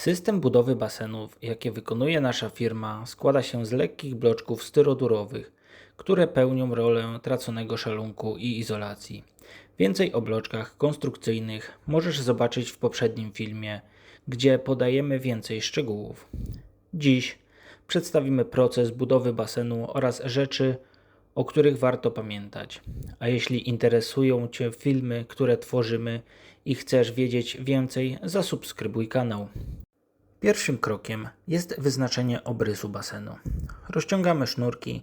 System budowy basenów, jakie wykonuje nasza firma, składa się z lekkich bloczków styrodurowych, które pełnią rolę traconego szalunku i izolacji. Więcej o bloczkach konstrukcyjnych możesz zobaczyć w poprzednim filmie, gdzie podajemy więcej szczegółów. Dziś przedstawimy proces budowy basenu oraz rzeczy, o których warto pamiętać. A jeśli interesują Cię filmy, które tworzymy i chcesz wiedzieć więcej, zasubskrybuj kanał. Pierwszym krokiem jest wyznaczenie obrysu basenu. Rozciągamy sznurki,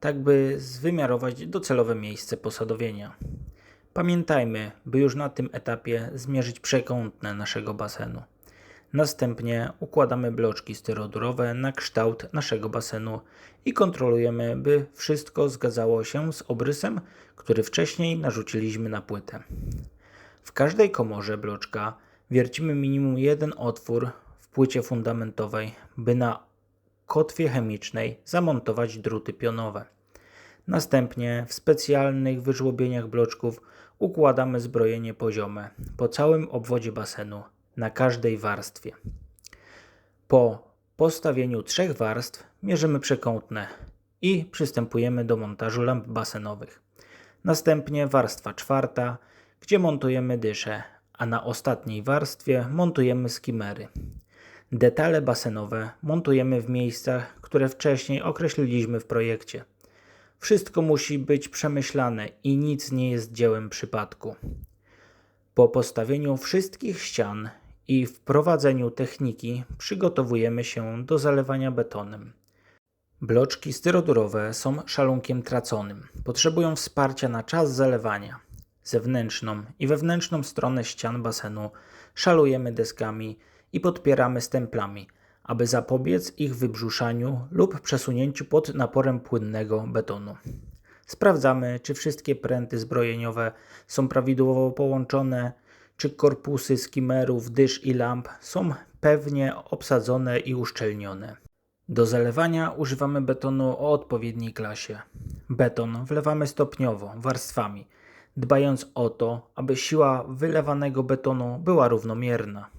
tak by zwymiarować docelowe miejsce posadowienia. Pamiętajmy, by już na tym etapie zmierzyć przekątne naszego basenu. Następnie układamy bloczki styrodurowe na kształt naszego basenu i kontrolujemy, by wszystko zgadzało się z obrysem, który wcześniej narzuciliśmy na płytę. W każdej komorze bloczka wiercimy minimum jeden otwór płycie fundamentowej, by na kotwie chemicznej zamontować druty pionowe. Następnie w specjalnych wyżłobieniach bloczków układamy zbrojenie poziome po całym obwodzie basenu na każdej warstwie. Po postawieniu trzech warstw mierzymy przekątne i przystępujemy do montażu lamp basenowych. Następnie warstwa czwarta, gdzie montujemy dysze, a na ostatniej warstwie montujemy skimery. Detale basenowe montujemy w miejscach, które wcześniej określiliśmy w projekcie. Wszystko musi być przemyślane i nic nie jest dziełem przypadku. Po postawieniu wszystkich ścian i wprowadzeniu techniki przygotowujemy się do zalewania betonem. Bloczki styrodurowe są szalunkiem traconym. Potrzebują wsparcia na czas zalewania. Zewnętrzną i wewnętrzną stronę ścian basenu szalujemy deskami i podpieramy stemplami, aby zapobiec ich wybrzuszaniu lub przesunięciu pod naporem płynnego betonu. Sprawdzamy, czy wszystkie pręty zbrojeniowe są prawidłowo połączone, czy korpusy skimerów, dysz i lamp są pewnie obsadzone i uszczelnione. Do zalewania używamy betonu o odpowiedniej klasie. Beton wlewamy stopniowo, warstwami, dbając o to, aby siła wylewanego betonu była równomierna.